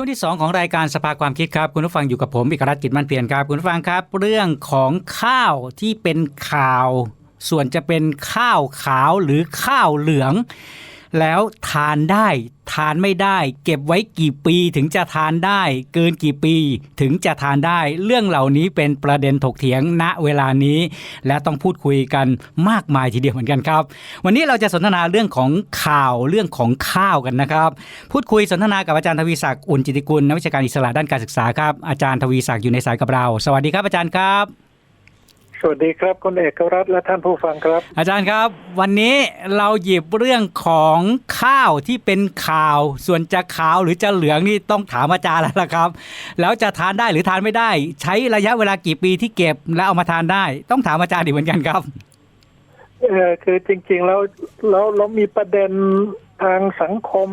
ช่วงที่ 2 ของรายการสภาความคิดครับ คุณผู้ฟังอยู่กับผมอิกรัตน์จิตมั่นเพียรครับ คุณผู้ฟังครับ เรื่องของข้าวที่เป็นข่าว ส่วนจะเป็นข้าวขาวหรือข้าวเหลือง แล้วทานได้ทานไม่ได้ เก็บไว้กี่ปีถึงจะทานได้ เกินกี่ปีถึงจะทานได้ เรื่องเหล่านี้เป็นประเด็นถกเถียงณเวลานี้ และต้องพูดคุยกันมากมายทีเดียวเหมือนกันครับ วันนี้เราจะสนทนาเรื่องของข่าวเรื่องของข้าวกันนะครับ พูดคุยสนทนากับอาจารย์ทวีศักดิ์อุ่นจิติกุลนักวิชาการอิสระด้านการศึกษาครับอาจารย์ทวีศักดิ์อยู่ในสายกับเรา สวัสดีครับอาจารย์ครับ สวัสดีครับคุณเอกรัตน์และท่านผู้ฟังครับ อาจารย์ครับ วันนี้เราหยิบเรื่องของข้าวที่เป็นข่าว ส่วนจะขาวหรือจะเหลืองนี่ต้องถามอาจารย์แล้วล่ะครับ แล้วจะทานได้หรือทานไม่ได้ ใช้ระยะเวลากี่ปีที่เก็บแล้วเอามาทานได้ ต้องถามอาจารย์อีกเหมือนกันครับเออคือจริงๆแล้วเราเรามีประเด็นทางสังคม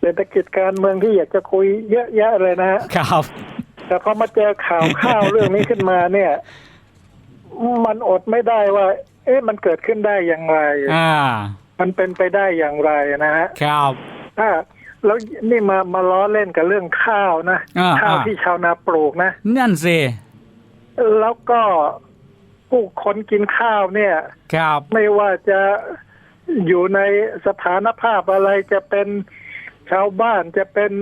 เศรษฐกิจการเมืองที่อยากจะคุยเยอะแยะเลยนะฮะครับ แต่พอมาเจอข่าวข้าวเรื่องนี้ขึ้นมาเนี่ย มันอดไม่ได้ว่า เอ๊ะมันเกิดขึ้นได้อย่างไร อ่า มันเป็นไปได้อย่างไรนะฮะครับ ถ้าแล้วนี่มามาล้อเล่นกับเรื่องข้าวนะอ่าข้าวอ่า ที่ชาวนาปลูกนะ นั่นสิแล้วก็ผู้คนกินข้าวเนี่ย ครับ ไม่ว่าจะอยู่ในสถานภาพอะไรจะเป็นชาวบ้านจะเป็น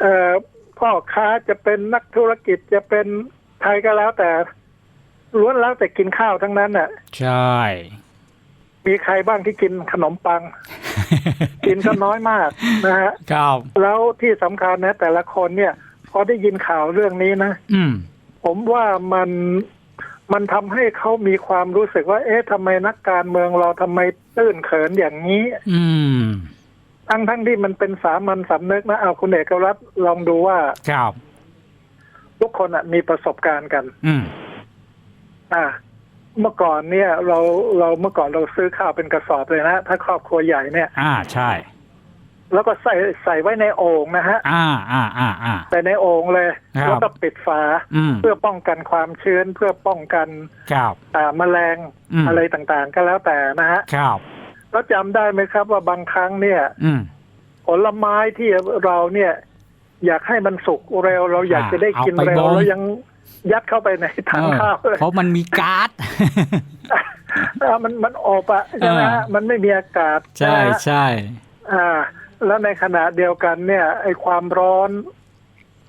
เอ่อพ่อค้าจะเป็นนักธุรกิจจะเป็นใครก็แล้วแต่ ล้วนแล้วแต่กินข้าวทั้งนั้นน่ะ ใช่ มีใครบ้างที่กินขนมปัง กินก็น้อยมากนะฮะครับแล้วที่สำคัญนะ แต่ละคนเนี่ย พอได้ยินข่าวเรื่องนี้นะอืมผมว่ามันมันทำให้เขามีความรู้สึกว่า เอ๊ะทำไมนักการเมืองเราทำไมตื้นเขินอย่างนี้ อืมทั้งทั้งที่มันเป็นสามัญสำนึกนะเอาคุณเอกรัตน์ลองดูว่าครับทุกคนอะมีประสบการณ์กัน อืม อ่าเมื่อก่อนเนี่ยเราเราเมื่อก่อนเราซื้อข้าวเป็นกระสอบเลยนะ ถ้าครอบครัวใหญ่เนี่ย อ่าใช่ แล้วก็ใส่ใส่ไว้ในโอ่งนะฮะ อ่าอ่าอ่าอ่า ใส่ในโอ่งเลยครับแล้วก็ปิดฝาอืมเพื่อป้องกันความชื้นเพื่อป้องกันครับอ่าแมลงอืม อะไรต่างๆ ก็แล้วแต่นะฮะครับ แล้วจำได้ไหมครับว่าบางครั้งเนี่ย อืม ผลไม้ที่เราเนี่ย อยากให้มันสุกเร็ว เราอยากอ่าจะได้กินเอาไปเร็วบ่มเรายัง ยัดเข้าไปในถังเออข้าวเลยเพราะมันมีก๊าซอ่ามันมันอบอะใช่ไหมฮะอ่ามันไม่มีอากาศ ใช่นะฮะใช่อ่า แล้วในขณะเดียวกันเนี่ยไอ้ความร้อน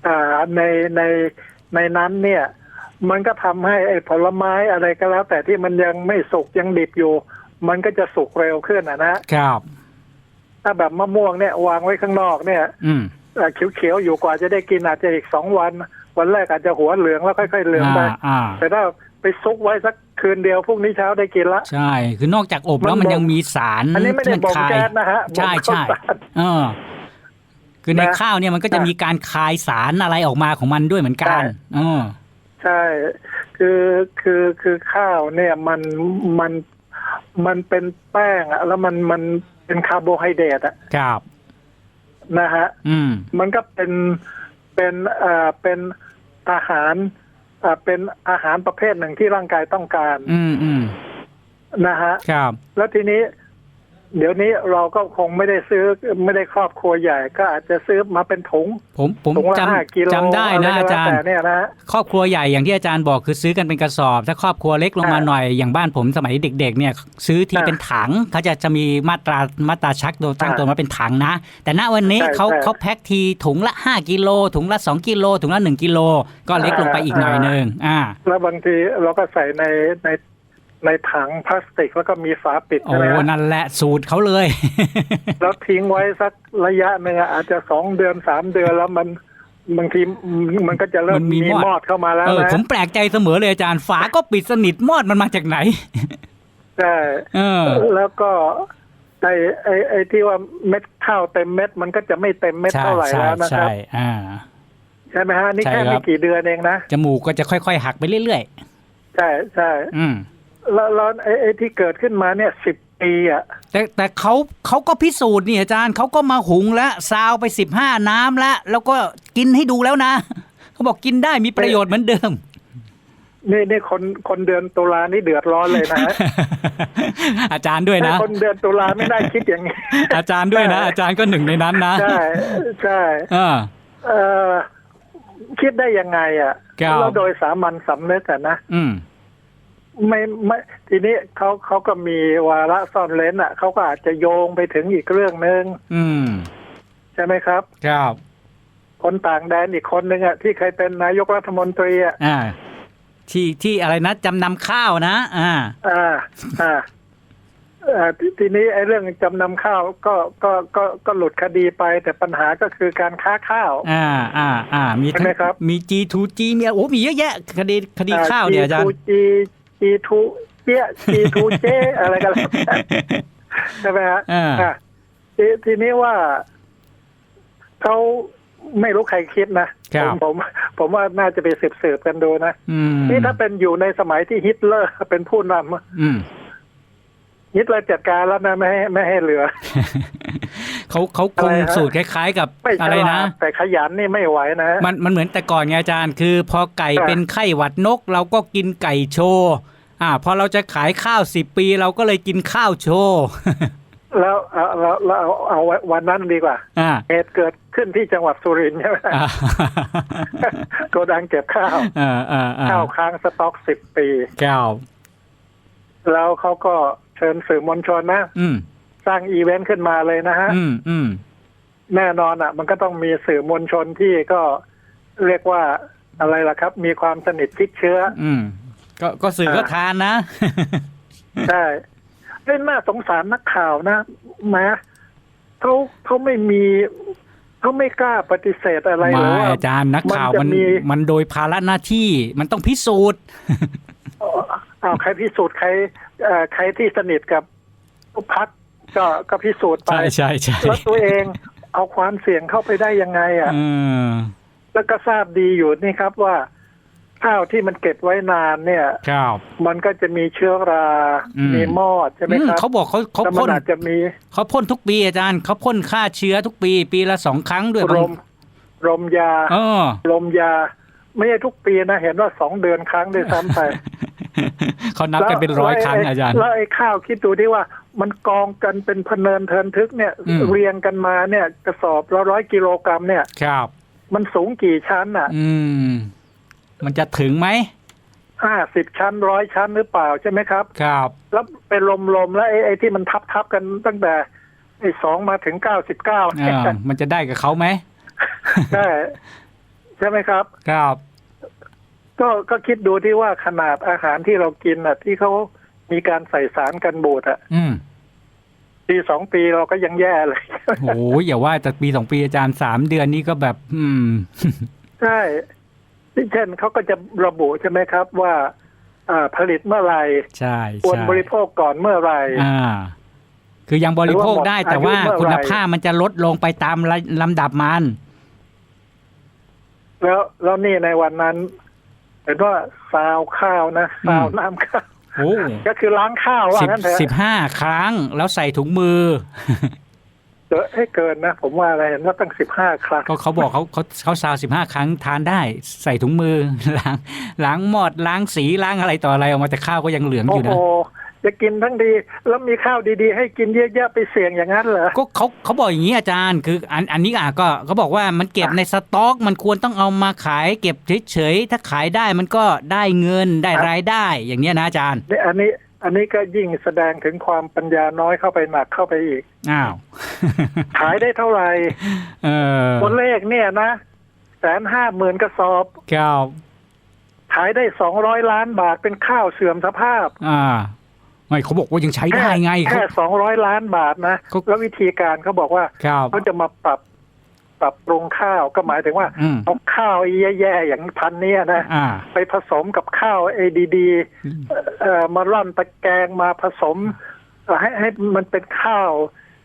อ่าในในในนั้นเนี่ย มันก็ทำให้ไอ้ผลไม้อะไรก็แล้ว แต่ที่มันยังไม่สุกยังดิบอยู่ มันก็จะสุกเร็วขึ้นอะนะครับ ถ้าแบบมะม่วงเนี่ยวางไว้ข้างนอกเนี่ย อืมเขียวเขียวๆอยู่กว่าจะได้กินอาจจะอีกสองวัน วันแรกอาจจะหัวเหลืองแล้วค่อยๆเหลืองไปอ่าอ่าแต่ถ้าไปซุกไว้สักคืนเดียวพรุ่งนี้เช้าได้กินละใช่ คือนอกจากอบแล้วมันมันบ่มยังมีสารอันนี้ไม่ได้ที่บ่มคายแก๊สนะฮะใช่บ่มใช่ข้าวสารเออคือในนะข้าวเนี่ยมันก็จะอะมีการคายสารอะไรออกมาของมันด้วยเหมือนกันใช่เออใช่ คือคือคือข้าวเนี่ยมันมันมันเป็นแป้งอะแล้วมันมันเป็นคาร์โบไฮเดรตอะครับนะฮะ อืม มันก็เป็นเป็นเอ่อเป็น อาหารอ่าเป็นอาหารประเภทหนึ่งที่ร่างกายต้องการอืมอืมนะฮะครับ แล้วทีนี้ เดี๋ยวนี้เราก็คงไม่ได้ซื้อไม่ได้ครอบครัวใหญ่ ก็อาจจะซื้อมาเป็นถุง ผมผมถุงละจห้ากิโลำจำได้นะไรก็อาแล้วจารย์แต่เนี่ยนะฮะครอบครัวใหญ่อย่างที่อาจารย์บอกคือซื้อกันเป็นกระสอบ ถ้าครอบครัวเล็กลงมาอ่าหน่อยอย่างบ้านผมสมัยเด็ก ๆ เนี่ยซื้อที่อ่าเป็นถังเขาจะจะมีมาตรามาตราชักโดยตั้งอ่าตัวมาเป็นถังนะ แต่ณวันนี้ใช่เขาใช่เขาแพ็คทีถุงละ 5กิโลถุงละ 2กิโลถุงละ 1กิโลก็เล็กลงไปอีกหน่อยนึงอ่าแล้วบางทีเราก็ใส่ในใน ในถังพลาสติกแล้วก็มีฝาปิดโอ้ใช่ไหมฮะนั่นแหละสูตรเขาเลย แล้วทิ้งไว้สักระยะหนึ่งอะอาจจะสองเดือนสามเดือนแล้วมันบางทีมันก็จะเริ่มัมนมีมีมอดมอดเข้ามาแล้วเออนะผมแปลกใจเสมอเลยอาจารย์ฝาก็ปิดสนิทมอดมันมาจากไหน ใช่ เออ แล้วก็ไอ้ไอ้ไอ้ที่ว่าเม็ดข้าวเต็มเม็ด มันก็จะไม่เต็มเม็ดใช่เท่าไหร่ใช่แล้วนะคใช่รับ อ่า ใช่ไหมฮะนี่ใช่แค่ครัไม่บ กี่เดือนเองนะจมูกก็จะค่อยๆ หักไปเรื่อยใช่ใช่ๆ อืม แล้วแล้วไอ้ไอ้ที่เกิดขึ้นมาเนี่ยสิบปีอะแต่แต่เขาเขาก็พิสูจน์นี่อาจารย์เขาก็มาหุงแล้วซาวไปสิบห้าน้ำแล้วแล้วก็กินให้ดูแล้วนะเขาบอกกินได้มีประโยชน์เหมือนเดิมนี่นี่คนคนเดือนตุลานี่เดือดร้อนเลยนะฮะอาจารย์ด้วยนะ คนเดือนตุลาไม่ได้คิดอย่างนี้ อาจารย์ด้วยนะ อาจารย์ก็หนึ่งในนั้นนะใช่ใช่เออเอ่อคิดได้ยังไงอะครับแล้วโดยสามัญสำนึกอะนะอืม ไม่ไม่ทีนี้เขาเขาก็มีวาระซ่อนเลนอะเขาก็อาจจะโยงไปถึงอีกเรื่องหนึ่งใช่ไหมครับ ครับ คนต่างแดนอีกคนหนึ่งอะที่เคยเป็นนายกรัฐมนตรีอะที่ที่อะไรนะจำนำข้าวนะ อ่า อ่า อ่าทีนี้ไอ้เรื่องจำนำข้าวก็ก็ก็ก็หลุดคดีไป แต่ปัญหาก็คือการค้าข้าว อ่า อ่า อ่า มีใช่ไหมครับ มีจีทูจีมีโอ้มีเยอะแยะ คดีคดีข้าวเนี่ยอาจารย์ G2G อีทูเจี๊ยอีทูเจ้อะไรกันล้วใช่ไหมฮะอ่าทีนี้ว่าเขาไม่รู้ใครคิดนะผมผมผมว่าน่าจะไปสืบสืบกันดูนะนี่ถ้าเป็นอยู่ในสมัยที่ฮิตเลอร์เป็นผู้นำฮิตเลอร์จัดการแล้วนะไม่ให้ไม่ให้เหลือ เขาเขาคงอะไรฮะสูตรคล้าย ๆ กับไม่ฉอะไรลานะดแต่ขยันนี่ไม่ไหวนะ มันมันเหมือนแต่ก่อนไงอาจารย์ คือ พอไก่ครับเป็นไข้หวัดนก เราก็กินไก่โชว์อ่าพอเราจะขายข้าวสิบปี เราก็เลยกินข้าวโชว์แล้วเอาเราเราเอาเอาวันนั้นดีกว่าอ่าเหตุเกิดขึ้นที่จังหวัดสุรินทร์ใช่ไหมอ่าโกดังเก็บข้าวอ่าอ่าอ่าข้าวค้างสต็อกสิบปีข้าวแล้วเขาก็เชิญสื่อมวลชนนะอืม สร้างอีเวนต์ขึ้นมาเลยนะฮะอืมอืมแน่นอนอะ มันก็ต้องมีสื่อมวลชนที่ก็เรียกว่าอะไรล่ะครับ มีความสนิทชิดเชื้อ อืม ก็ก็สื่อก็อ่าทานนะใช่เล่นน่าสงสารนักข่าวนะแม้เขาเขาไม่มีเขาไม่กล้าปฏิเสธอะไรหรือไม่ว่าอาจารย์นักข่าวมันมันจะมีมันโดยภาระหน้าที่มันต้องพิสูจน์อ้าวใครพิสูจน์ใครเอ่อใครที่สนิทกับพัก ก็ก็พิสูจน์ไปใช่ใช่ใช่แล้วตัวเองเอาความเสี่ยงเข้าไปได้ยังไง อะเออแล้วก็ทราบดีอยู่นี่ครับว่าข้าวที่มันเก็บไว้นานเนี่ยครับมันก็จะมีเชื้อราอืมมีมอดใช่ไหมอืมครับเขาบอกเขาเขาแล้วมัพ่นนอาจจะมีเขาพ่นทุกปีอาจารย์เขาพ่นฆ่าเชื้อทุกปี ปีละสองครั้งด้วยรบางมรมยาเออลมยา ไม่ใช่ทุกปีนะ เห็นว่าสองเดือนครั้งด้วยซ้ำไปเขานับกันเป็นร้อยครั้งอาจารย์แล้วไอ้ข้าวคิดดูที่ว่า มันกองกันเป็นพเนินเทินทึกเนี่ย อืม เรียงกันมาเนี่ย กระสอบละร้อยกิโลกรัมเนี่ย ครับ มันสูงกี่ชั้นอะอืม มันจะถึงไหมห้าสิบชั้นร้อยชั้นหรือเปล่าใช่ไหมครับ ครับ แล้วเป็นลมๆแล้วไอ้ไอ้ที่มันทับทับๆกันตั้งแต่ไอ้สองมาถึงเก้าสิบเก้าอ่า มันจะได้กับเขาไหมใช่ใช่ไหมครับ ครับ ก็ก็คิดดูที่ว่าขนาดอาหารที่เรากินอะ ที่เขา มีการใส่สารกันบูดอะอืมปีสองปีเราก็ยังแย่เลยโอ้ยอย่าว่าแต่ปีสองปีอาจารย์สามเดือนนี้ก็แบบ อืม ใช่เช่นเขาก็จะระบุใช่ไหมครับ ว่า อ่าผลิตเมื่อไหร่ใช่ควรใช่บริโภคก่อนเมื่อไหร่อ่า คือยังบริโภคได้หรือว่าหมดแต่ว่าอายุเมื่อไหร่คุณภาพมันจะลดลงไปตามลำดับมัน แล้วแล้วนี่ในวันนั้นเห็นว่าซาวข้าวนะซาวน้ำข้าวโอ้ ก็คือล้างข้าวว่าสิบงั้นเถอะสิบห้าครั้งแล้วใส่ถุงมือ เออให้เกินนะ ผมว่าอะไรเห็นว่าตั้งสิบห้าครั้งก็เขาบอกเขาเขาเขาซาวสิบห้าครั้งทานได้ใส่ถุงมือ ล้างล้างหมอดล้างสีล้างอะไรต่ออะไรออกมาแต่ข้าวก็ยังเหลืองอโอ้ยู่โหนะ จะกินทั้งดี แล้วมีข้าวดีๆ ให้กินเยอะๆไปเสี่ยงอย่างนั้นเหรอก็เขาเขาบอกอย่างนี้อาจารย์ คืออันอันนี้อะก็เขาบอกว่ามันเก็บในสต็อก มันควรต้องเอามาขาย เก็บเฉยๆถ้าขายได้มันก็ได้เงินได้รายได้อย่างเนี้ยนะอาจารย์นี่อันนี้อันนี้ก็ยิ่งแสดงถึงความปัญญาน้อยเข้าไปหนักเข้าไปอีก อ้าว ขายได้เท่าไหร่เออตัวเลขเนี่ยนะแสนห้าหมื่นกระสอบครับขายได้สองร้อยล้านบาทเป็นข้าวเสื่อมสภาพ อ่า ไม่เขาบอกว่ายังใช้ได้ไงเขาแค่สองร้อยล้านบาทนะเขาแล้ววิธีการเขาบอกว่าครับเขาจะมาปรับปรับปรุงข้าวก็หมายถึงว่าอืมเอาข้าวไอ้แย่ๆอย่างพันเนี้ยนะอ่าไปผสมกับข้าวเอดีๆเอ่อมาร่อนตะแกรงมาผสมเอ่อให้ให้มันเป็นข้าว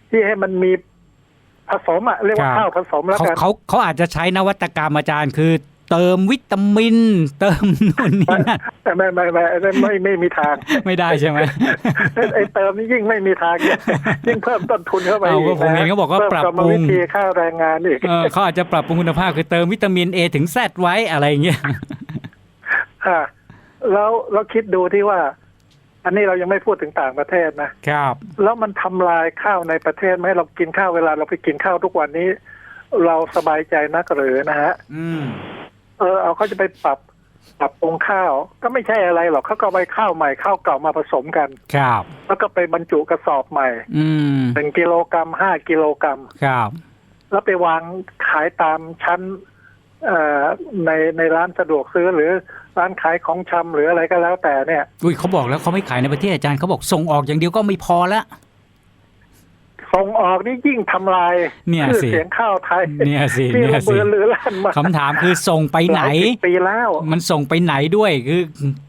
ที่ให้มันมีผสมอะเรียกว่าครับข้าวผสมแล้วเขากันเขาเขาอาจจะใช้นวัตกรรมอาจารย์คือ เติมวิตามิน เติมนู่นนี่นั่นไม่ไม่ไม่ไม่ไม่ไม่มีทาง ไม่ได้ใช่ไหมไอ้เติมนี่ยิ่งไม่มีทาง ยิ่งเพิ่มต้นทุนเข้าไปเอาอีก็ผมเห็นเขาบอกว่าพิ่มปรับปรุงวิธีค่าแรงงานอีกเขาอาจจะปรับปรุงคุณภาพคือเติมวิตามิน A ถึง Z ไว้อะไรเงี้ยอ่าแล้วเราคิดดูที่ว่า อันนี้เรายังไม่พูดถึงต่างประเทศนะครับ แล้วมันทำลายข้าวในประเทศไหมเรากินข้าวเวลาเราไปกินข้าวทุกวันนี้ เราสบายใจนักหรือนะฮะ อืม เออเอาเขาจะไปปรับปรับปรุงข้าว ก็ไม่ใช่อะไรหรอกเขาก็เอาไปข้าวใหม่ข้าวเก่ามาผสมกัน ครับ แล้วก็ไปบรรจุกระสอบใหม่อืมหนึ่งกิโลกรัมห้ากิโลกรัมครับแล้วไปวางขายตามชั้นเอ่อในในร้านสะดวกซื้อหรือร้านขายของชำหรืออะไรก็แล้วแต่เนี่ย อุ้ยเขาบอกแล้วเขาไม่ขายในประเทศอาจารย์เขาบอกส่งออกอย่างเดียวก็ไม่พอละ ส่งออกนี่ยิ่งทำลายเนี่ยชื่อสิเสียงข้าวไทยเนี่ยสิที่เนี่ยระสิเบือหรือลั่นมาคำถามคือส่งไปไหนลายสิบปีแล้ว มันส่งไปไหนด้วยคือ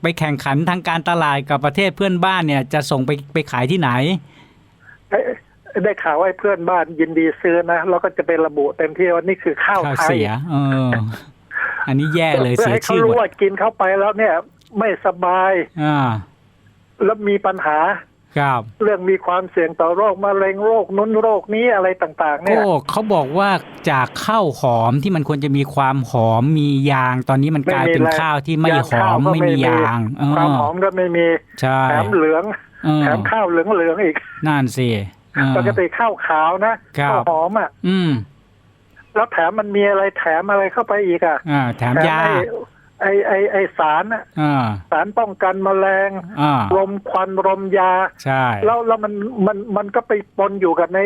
ไปแข่งขันทางการตลาดกับประเทศเพื่อนบ้านเนี่ย จะส่งไปไปขายที่ไหนเอ้ยได้ข่าวว่าเพื่อนบ้านยินดีซื้อนะแล้วก็จะไประบุเต็มที่ว่านี่คือข้าวข้าวไทยเสียเอออันนี้แย่เลยเพื่อเสียให้เขาชื่อหมรู้ดว่ากินเข้าไปแล้วเนี่ย ไม่สบายอ่าแล้วมีปัญหา ครับเรื่องมีความเสี่ยงต่อโรคมะเร็งโรคนู้นโรคนี้อะไรต่างๆเนี่ยโอ้เขาบอกว่าจากข้าวหอมที่มันควรจะมีความหอมมียาง ตอนนี้มันกลายเป็นไม่มีแล้วข้าวที่ไม่หอมยางข้าวก็ไม่มีไม่มียางเอความอหอมก็ไม่มีใช่แถมเหลืองเออแถมข้าวเหลืองเหลืองๆอีกนั่นสิเออปกติข้าวขาวนะครับข้าวหอมอะ อืมแล้วแถมมันมีอะไรแถมอะไรเข้าไปอีกอะอ่าแถมยา ไอไอไอไอสารน่ะอ่า สารป้องกันแมลงอ่า รมควันรมยา ใช่ แล้วแล้วมันมันมันก็ไปปนอยู่กับใน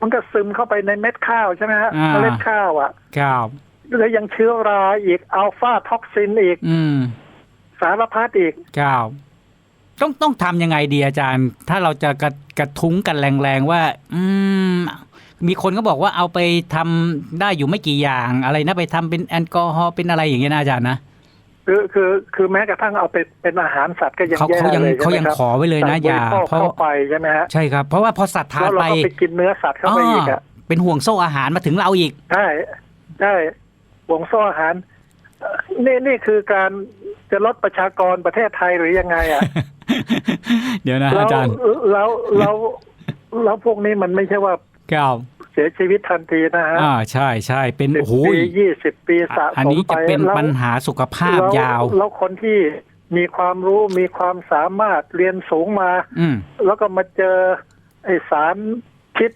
มันก็ซึมเข้าไปในเม็ดข้าวใช่ไหมฮะอ่า เมล็ดข้าวอะครับ แล้วยังเชื้อราอีกอัลฟาท็อกซินอีกอืม สารพัดอีก ครับ ต้องต้องทำยังไงดีอาจารย์ ถ้าเราจะกระกระทุ้งกันแรงๆว่า อืม มีคนก็บอกว่าเอาไปทำได้อยู่ไม่กี่อย่างอะไรนะไปทำเป็นแอลกอฮอล์เป็นอะไรอย่างเงี้ยนะอาจารย์นะ คือคือคือแม้กระทั่งเอาไปเป็นอาหารสัตว์ก็ยังเขาแย่เขายังเลยเขายังใช่ไหมครับขอไว้เลยนะสัตว์อย่าบริโภคเพราะเข้าไปใช่ไหมฮะใช่ครับ เพราะว่าพอสัตว์ทานแล้วเราไปก็ไปกินเนื้อสัตว์เข้าไปอีกอะเป็นห่วงโซ่อาหารมาถึงเราอีกใช่ใช่วงโซ่อาหารเอ่อนี่นี่คือการจะลดประชากรประเทศไทยหรือยังไงอะเดี๋ยวนะแล้วอาจารย์แล้วแล้วแล้วพวกนี้มันไม่ใช่ว่าครับ เสียชีวิตทันทีนะฮะอ่าใช่ใช่เป็นสิบโอ้โหปียี่สิบปีสะอันสมนี้ไปจะเป็นแล้วปัญหาสุขภาพแล้วยาว แล้วคนที่มีความรู้มีความสามารถเรียนสูงมาอืมแล้วก็มาเจอไอสารพิษ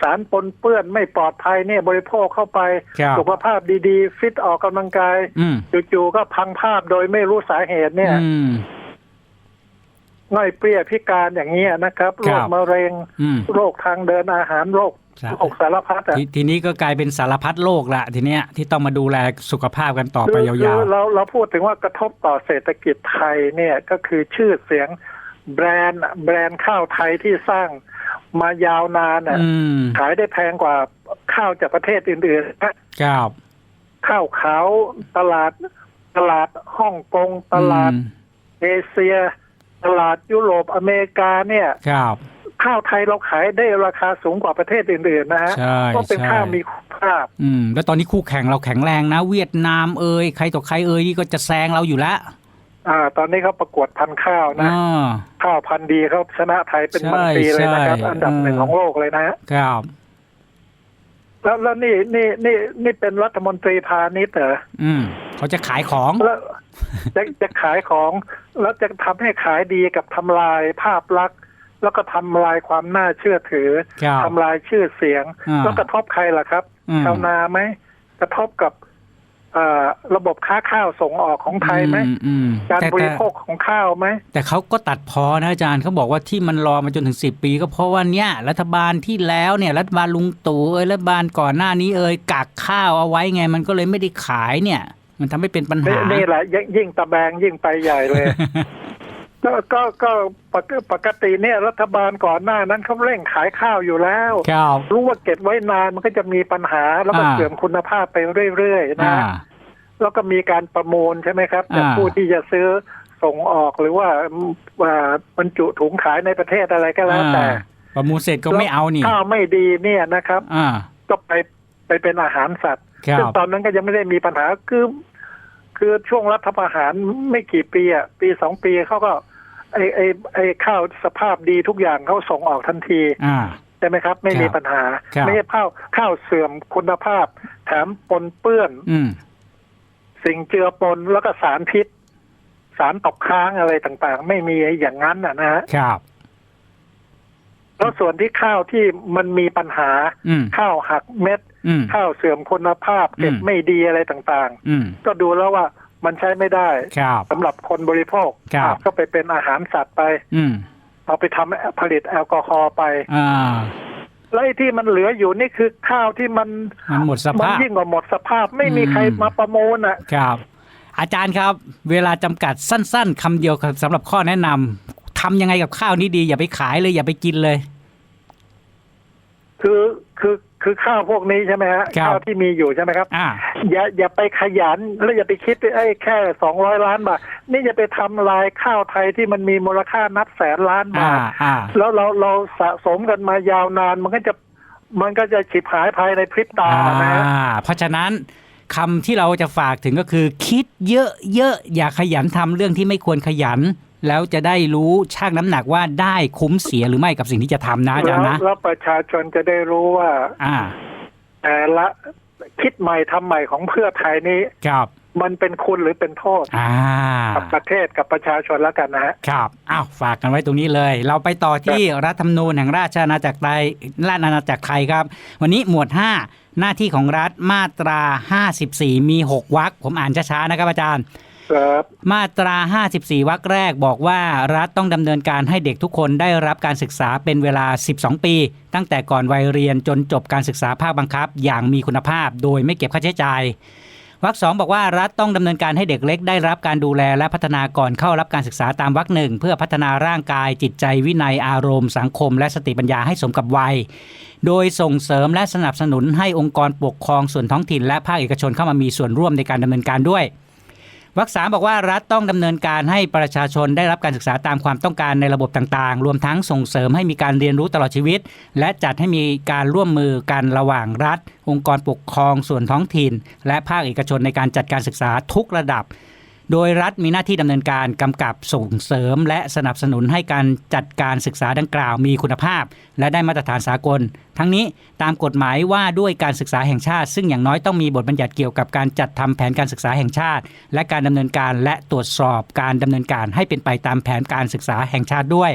สารปนเปื้อนไม่ปลอดภัยเนี่ยบริโภคเข้าไปครับสุขภาพดีๆ ฟิตออกกำลังกายอืมจู่ๆก็พังภาพโดยไม่รู้สาเหตุเนี่ยอืมง่อยเปรี้ยพิการอย่างนี้ยนะครับ โรครัคบมะเร็งอืมโรคทางเดินอาหารโรค ครับโรคสารพัดอะททีนี้ก็กลายเป็นสารพัดโลกละทีเนี้ยที่ต้องมาดูแลสุขภาพกันต่อไปคืยาคืวเราเราพูดถึงว่ากระทบต่อเศรษฐกิจไทยเนี่ยก็คือชื่อเสียงแบรนด์แบรนด์ข้าวไทยที่สร้างมายาวนานๆอะอืมขายได้แพงกว่าข้าวจากประเทศอื่นๆนะครับข้าวขาวตลาดตลาดฮ่องกงตลาดอืมเอเชีย ตลาดยุโรปอเมริกาเนี่ยครับ ข้าวไทยเราขายได้ราคาสูงกว่าประเทศอื่นๆนะฮะใช่เพราะเป็นใช่ข้าวมีคุณภาพ อืม แล้วตอนนี้คู่แข่งเราแข็งแรงนะ เวียดนามเอ่ยใครต่อใครเอ่ยนี่ก็จะแซงเราอยู่แล้วอ่า ตอนนี้เขาประกวดพันธุ์ข้าวนะอ่าข้าวพันธุ์ดีเขาชนะไทยเป็นใช่มันปีเลยนะครับใช่อันดับหนึ่งเออของโลกเลยนะฮะครับแล้วแล้วนี่นี่นี่นี่เป็นรัฐมนตรีพาณิชย์เหรออืม เขาจะขายของแล้วจะจะขายของ แล้วจะทำให้ขายดีกับทำลายภาพลักษณ์ แล้วก็ทำลายความน่าเชื่อถือครับทำลายชื่อเสียงอ่าแล้วกระทบใครล่ะครับอืมชาวนาไหมกระทบกับเอ่อระบบค้าข้าวส่งออกของไทยไหมอือืมการแต่บริแต่โภคของข้าวไหมแต่เขาก็ตัดพอนะอาจารย์เขาบอกว่าที่มันรอมาจนถึงสิบปี ก็เพราะว่าเนี่ยรัฐบาลที่แล้วเนี่ย รัฐบาลลุงตู่เอ้ยรัฐบาลก่อนหน้านี้เอ้ยกักข้าวเอาไว้ไง มันก็เลยไม่ได้ขายเนี่ย มันทำให้เป็นปัญนี่หานี่แหละยิ่งยิ่งตะแบงยิ่งไปใหญ่เลย ก็ก็ก็ปกปกติเนี่ยรัฐบาลก่อนหน้านั้นเขาเร่งขายข้าวอยู่แล้ว ครับ รู้ว่าเก็บไว้นานมันก็จะมีปัญหาแล้วก็อ่า เสื่อมคุณภาพไปเรื่อยๆนะอ่า แล้วก็มีการประมูลใช่ไหมครับจากอ่า ผู้ที่จะซื้อส่งออกหรือว่าว่าบรรจุถุงขายในประเทศอะไรก็แล้วแต่อ่าประมูลเสร็จก็ไม่เอานี่ ข้าวไม่ดีเนี่ยนะครับ อ่า ก็ไปไปเป็นอาหารสัตว์ครัซึ่งบ ตอนนั้นก็ยังไม่ได้มีปัญหาคือ คือช่วงรัฐประหารไม่กี่ปีอะปีสองปีเขาก็ ไอไอไอข้าวสภาพดีทุกอย่างเขาส่งออกทันทีอ่าใช่ไหมครับ ไม่มีครับปัญหา ครับ ไม่ใช่ข้าวข้าวเสื่อมคุณภาพ แถมปนเปื้อน อืม สิ่งเจือปนแล้วก็สารพิษ สารตกค้างอะไรต่างๆ ไม่มีอย่างนั้นอะนะฮะครับ แล้วส่วนที่ข้าวที่มันมีปัญหา อืม ข้าวหักเม็ด อืม ข้าวเสื่อมคุณภาพ เก็บอืม ไม่ดีอะไรต่างอืม ๆ ก็ดูแล้วว่า มันใช้ไม่ได้ครับสำหรับคนบริโภคครับก็ไปเป็นอาหารสัตว์ไปอืมเอาไปทำผลิตแอลกอฮอล์ไปอ่าแล้วไอ้ที่มันเหลืออยู่นี่คือข้าวที่มันมันหมดสมันภาพยิ่งกว่าหมดสภาพไม่มีอืมใครมาประมูลอะครับ อาจารย์ครับ เวลาจำกัดสั้น ๆคำเดียวครับสำหรับข้อแนะนำทำยังไงกับข้าวนี้ดี อย่าไปขายเลยอย่าไปกินเลย คือคือคือข้าวพวกนี้ใช่ไหมฮะครับข้าวที่มีอยู่ใช่ไหมครับ อ่า อย่าอย่าไปขยันแล้วอย่าไปคิดไอ้แค่สองร้อยล้านบาทนี่อย่าไปทำลายข้าวไทยที่มันมีมูลค่านับแสนล้านอ่าบาทอ่าแล้วเราเราสะสมกันมายาวนานมันก็จะมันก็จะฉิบหายภายในพริบตานะฮะอ่าเพราะฉะนั้นคำที่เราจะฝากถึงก็คือ คิดเยอะๆอย่าขยันทำเรื่องที่ไม่ควรขยัน แล้วจะได้รู้ช่างน้ำหนักว่าได้คุ้มเสียหรือไม่กับสิ่งที่จะทำนะอาจารย์แล้วนะ แล้วประชาชนจะได้รู้ว่าอ่า แต่ละคิดใหม่ทำใหม่ของเพื่อไทยนี้ ครับ มันเป็นคุณหรือเป็นโทษ อ่า กับประเทศกับประชาชนแล้วกันนะฮะ ครับ อ้าว ฝากกันไว้ตรงนี้เลย เราไปต่อที่รัฐธรรมนูญแห่งราชอาณาจักรไทย ราชอาณาจักรไทยครับ วันนี้หมวด 5 หน้าที่ของรัฐมาตรา 54 มี 6วรรคผมอ่านช้าๆนะครับอาจารย์ ครับ มาตรา 54 วรรคแรกบอกว่ารัฐต้องดำเนินการให้เด็กทุกคนได้รับการศึกษาเป็นเวลา 12 ปี ตั้งแต่ก่อนวัยเรียนจนจบการศึกษาภาคบังคับ อย่างมีคุณภาพ โดยไม่เก็บค่าใช้จ่ายวรรคสองบอกว่ารัฐต้องดำเนินการให้เด็กเล็กได้รับการดูแลและพัฒนาก่อนเข้ารับการศึกษาตามวรรคหนึ่งเพื่อพัฒนาร่างกายจิตใจวินัยอารมณ์ สังคม และสติปัญญาให้สมกับวัย โดยส่งเสริมและสนับสนุนให้องค์กรปกครองส่วนท้องถิ่นและภาคเอกชนเข้ามามีส่วนร่วมในการดำเนินการด้วย วรรคสามบอกว่ารัฐต้องดำเนินการให้ประชาชนได้รับการศึกษาตามความต้องการในระบบต่างๆ รวมทั้งส่งเสริมให้มีการเรียนรู้ตลอดชีวิต และจัดให้มีการร่วมมือกันระหว่างรัฐ องค์กรปกครองส่วนท้องถิ่น และภาคเอกชนในการจัดการศึกษาทุกระดับ โดยรัฐมีหน้าที่ดำเนินการกำกับส่งเสริม และสนับสนุนให้การจัดการศึกษาดังกล่าวมีคุณภาพ และได้มาตรฐานสากล ทั้งนี้ตามกฎหมายว่าด้วยการศึกษาแห่งชาติ ซึ่งอย่างน้อยต้องมีบทบัญญัติเกี่ยวกับการจัดทำแผนการศึกษาแห่งชาติ และการดำเนินการและตรวจสอบการดำเนินการให้เป็นไปตามแผนการศึกษาแห่งชาติด้วย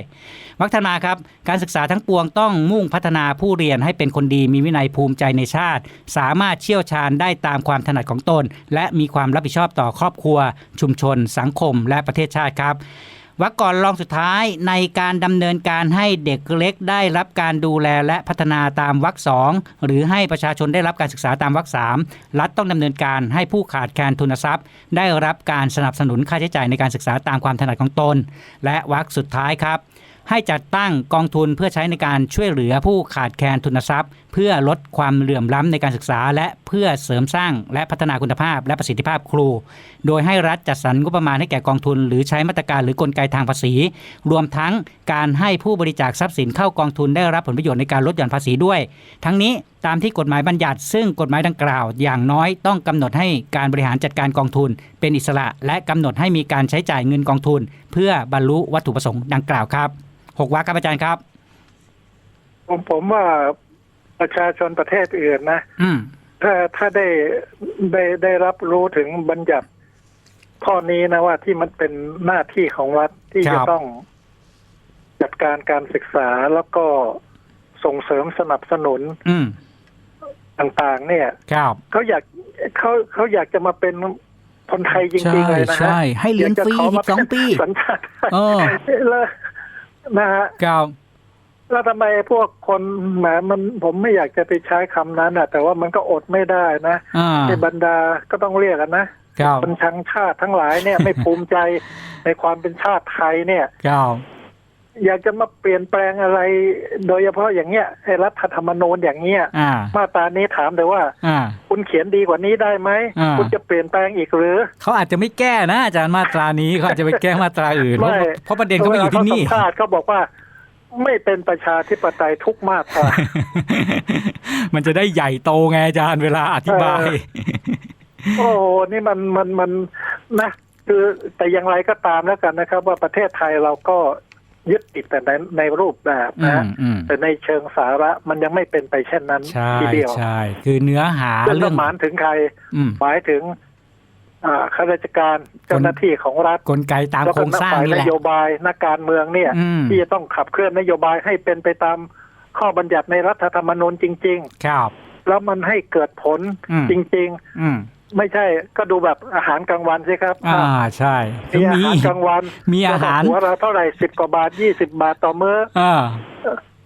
วัฒนาครับการศึกษาทั้งปวงต้องมุ่งพัฒนาผู้เรียนให้เป็นคนดีมีวินัยภูมิใจในชาติ สามารถเชี่ยวชาญได้ตามความถนัดของตน และมีความรับผิดชอบต่อครอบครัว ชุมชน สังคม และประเทศชาติครับ วรรคก่อนรองสุดท้ายในการดำเนินการให้เด็กเล็กได้รับการดูแลและพัฒนาตามวรรคสองหรือให้ประชาชนได้รับการศึกษาตามวรรคสามรัฐต้องดำเนินการให้ผู้ขาดแคลนทุนทรัพย์ ได้รับการสนับสนุนค่าใช้จ่ายในการศึกษาตามความถนัดของตน และวรรคสุดท้ายครับให้จัดตั้งกองทุนเพื่อใช้ในการช่วยเหลือผู้ขาดแคลนทุนทรัพย์ เพื่อลดความเหลื่อมล้ำในการศึกษา และเพื่อเสริมสร้างและพัฒนาคุณภาพ และประสิทธิภาพครู โดยให้รัฐจัดสรรงบประมาณให้แก่กองทุน หรือใช้มาตรการหรือกลไกทางภาษี รวมทั้งการให้ผู้บริจาคทรัพย์สินเข้ากองทุนได้รับผลประโยชน์ในการลดหย่อนภาษีด้วย ทั้งนี้ตามที่กฎหมายบัญญัติ ซึ่งกฎหมายดังกล่าว อย่างน้อยต้องกำหนดให้การบริหารจัดการกองทุน เป็นอิสระ และกำหนดให้มีการใช้จ่ายเงินกองทุน เพื่อบรรลุวัตถุประสงค์ดังกล่าวครับหกวรรคครับอาจารย์ครับ ผมผมว่า ประชาชนประเทศอื่นนะอืมถ้าถ้าได้ได้ได้รับรู้ถึงบัญญัติข้อนี้นะว่าที่มันเป็นหน้าที่ของรัฐที่ครัจะบต้องจัดการการศึกษาแล้วก็ส่งเสริมสนับสนุนอืมต่างๆ เนี่ยครับเขาอยากเขาเขาอยากจะมาเป็นคนไทยจริงๆเลยนะฮะใช่ให้เรียนฟรีอากจะขอมา12ปีสัญชาติไทยเออแล้วนะฮะครับ แล้วทำไมพวกคนแหมมันผมไม่อยากจะไปใช้คำนั้นนะแต่ว่ามันก็อดไม่ได้นะอ่าในบรรดาก็ต้องเรียกกันนะครับ คนชังชาติทั้งหลายเนี่ย ไม่ภูมิใจในความเป็นชาติไทยเนี่ย ครับ อยากจะมาเปลี่ยนแปลงอะไร โดยเฉพาะอย่างเงี้ยไอ้รัฐธรรมนูญอย่างเงี้ยอ่า มาตรานี้ถามเลยว่า อ่า คุณเขียนดีกว่านี้ได้ไหมอ่า คุณจะเปลี่ยนแปลงอีกหรือ เขาอาจจะไม่แก้นะอาจารย์มาตรานี้เขาอาจจะไปแก้มาตราอื่น เพราะไม่เพราะประเด็นเขาไม่อยู่ที่นี่เวลาเขาสัมภาษณ์เขาบอกว่า ไม่เป็นประชาธิปไตยทุกมาตรามันจะได้ใหญ่โตไงอาจารย์เวลาอธิบาย โอ้โหนี่มันมันมันนะคือแต่อย่างไรก็ตามแล้วกันนะครับ ว่าประเทศไทยเราก็ยึดติดแต่ในในรูปแบบอืนะมอืมแต่ในเชิงสาระมันยังไม่เป็นไปเช่นนั้นใช่ทีเดียวใช่ คือเนื้อหาซึ่งเรื่ก็องหมายถึงใครอืมหมายถึงอ่า ข้าราชการเจ้าหน้าที่ของรัฐกลไกตามแล้วโครก็งนักสร้างฝ่ายนี่นแหละโยบายนักการเมืองเนี่ยอืมที่จะต้องขับเคลื่อนนโยบายให้เป็นไปตามข้อบัญญัติในรัฐธรรมนูญจริงครับ แล้วมันให้เกิดผลอืมจริงอืมๆไม่ใช่ก็ดูแบบอาหารกลางวันสิครับ อ่าใช่มีอามีหารกลางวัน มีอาหารหัวเราเท่าไหร่สิบกว่าบาทยี่สิบาทต่อมื้อ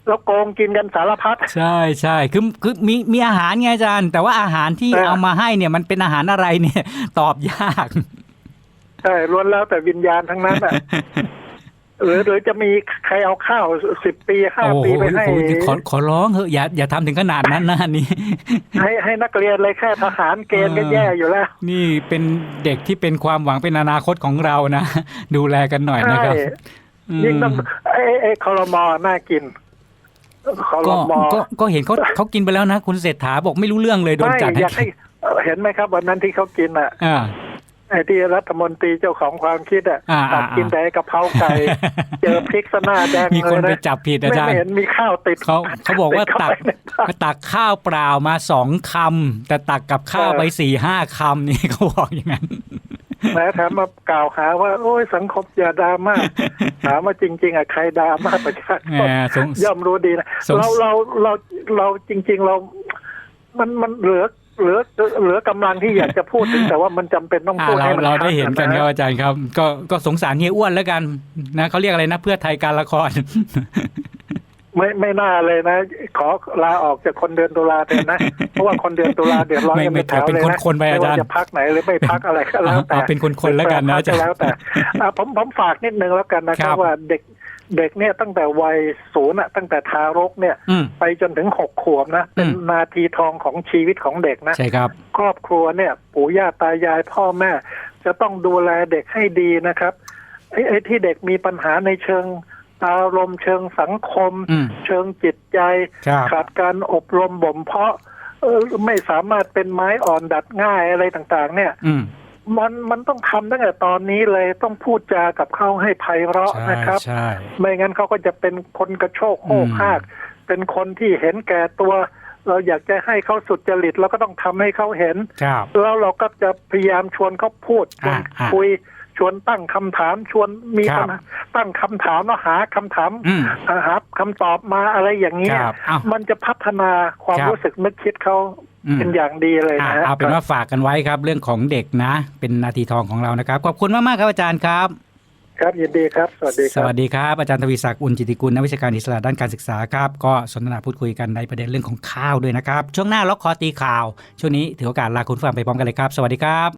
อ่าแล้วโกงกินกันสารพัดใช่ใช่คือคือมีมีอาหารไงอาจารย์ แต่ว่าอาหารที่เออเอามาให้เนี่ยมันเป็นอาหารอะไรเนี่ย ตอบยากใช่ล้วนแล้วแต่วิญญาณทั้งนั้นอะหรือหรือจะมีใครเอาข้าวสิบปีห้าโอ้โหปีไปให้ขอขอร้องเถอะอย่าอย่าทำถึงขนาดนั้นนะนี่ให้ให้นักเรียนเลยแค่ทหารเกณฑ์ก็เออแย่อยู่แล้ว นี่เป็นเด็กที่เป็นความหวังเป็นอนาคตของเรานะ ดูแลกันหน่อยนะใช่ครับอืมยิ่งต้องไอ้ไอ้คอรมอน่ากิน คอรก็มอก็ก็เห็นเขาเขากินไปแล้วนะ คุณเศรษฐาบอกไม่รู้เรื่องเลยโดนไม่จัดอยากให้ให้เอ่อเห็นไหมครับ วันนั้นที่เขากินอะอ่า ไอ้ที่รัฐมนตรีเจ้าของความคิดอะอ่าตักอ่ากินแต่กะเพราไก่เจอพริกสหน้าแดงมีเลคนยไปนะจับผิดอาไม่จารไม่ย์ เห็นมีข้าวติดเขาเขาบอกว่าติดตักเข้ไปในปากตักข้าวเปล่ามาสองคำแต่ตักกับข้าวเออ ไปสี่ห้าคำนี่เขาบอกอย่างนั้น แม้แถมมากล่าวหาว่า โอ้ยสังคมอย่าดราม่าถามว่าจริง ๆอะใครดราม่าประชาชแหนมสงย่อมรู้ดีนะสงเราเราเราเราจริง ๆเรา มันมันเหลือเหลือเหลือกำลังที่อยากจะพูดถึงแต่ว่ามันจำเป็นต้องอ่าพูดเราให้มันเราชัได้เห็นกันครับะอาจารย์ครับ ก็ก็สงสารเฮียอ้วนแล้วกันนะเขาเรียกอะไรนะเพื่อไทยการละคร ไม่ไม่น่าเลยนะ ขอลาออกจากคนเดือนตุลาเถอะนะ เพราะว่าคนเดือนตุลาเดือดร้อนไม่กันไม่เป็นแถวเป็นเลยคนนะคนไปอาจารย์ไม่ว่าจะพักไหนหรือไม่พักอะไรก็แล้วแต่เอาเป็นคนๆแล้วกันนะอาจารย์แล้วแต่อะผมผมฝากนิดนึงแล้วกันนะคครัรับบว่าเด็กเด็กเนี่ยตั้งแต่วัยศูนย์อะตั้งแต่ทารกเนี่ยอืมไปจนถึงหกขวบนะ เป็นอืมนาทีทองของชีวิตของเด็กนะใช่ครับครอบครัวเนี่ยปู่ย่าตายายพ่อแม่ จะต้องดูแลเด็กให้ดีนะครับไอ้ไอ้ที่เด็กมีปัญหาในเชิง อารมณ์เชิงสังคมอืมเชิงจิตใจครับขาดการอบรมบ่มเพาะเออไม่สามารถเป็นไม้อ่อนดัดง่ายอะไรต่างๆ เนี่ยอืมมันมันต้องทำตั้งแต่ตอนนี้เลยต้องพูดจากับเขาให้ไพเราะใช่นะครับใช่ไม่งั้นเขาก็จะเป็นคนกระโชกโหกอืมหากเป็นคนที่เห็นแก่ตัว เราอยากจะให้เขาสุดจริตเราก็ต้องทำให้เขาเห็นครับแล้วเราก็จะพยายามชวนเขาพูดชวนอ่าอ่าคุย ชวนตั้งคำถามชวนมีครับปัญหาตั้งคำถามแล้วหาคำถามอืมหาคำตอบมาอะไรอย่างเงี้คยรับเอ้ามันจะพัฒนาความครับรู้สึกนึกคิดเขาอืมเป็นอย่างดีเลยอะนะฮะเอาเป็นว่าฝากกันไว้ครับ เรื่องของเด็กนะ เป็นนาทีทองของเรานะครับ ขอบคุณมากๆครับอาจารย์ครับ ครับยินดีครับ สวัสดีคสรับวัสดีครับ อาจารย์ทวีศักดิ์อุ่นจิตติกุลนักวิชาการอิสระด้านการศึกษาครับก็สนทนาพูดคุยกันในประเด็นเรื่องของข้าวด้วยนะครับ ช่วงหน้าล็อกคอตีข่าว ช่วงนี้ถือโอกาสลาคุณผู้ฟังไปพร้อมกันเลยครับ สวัสดีครับ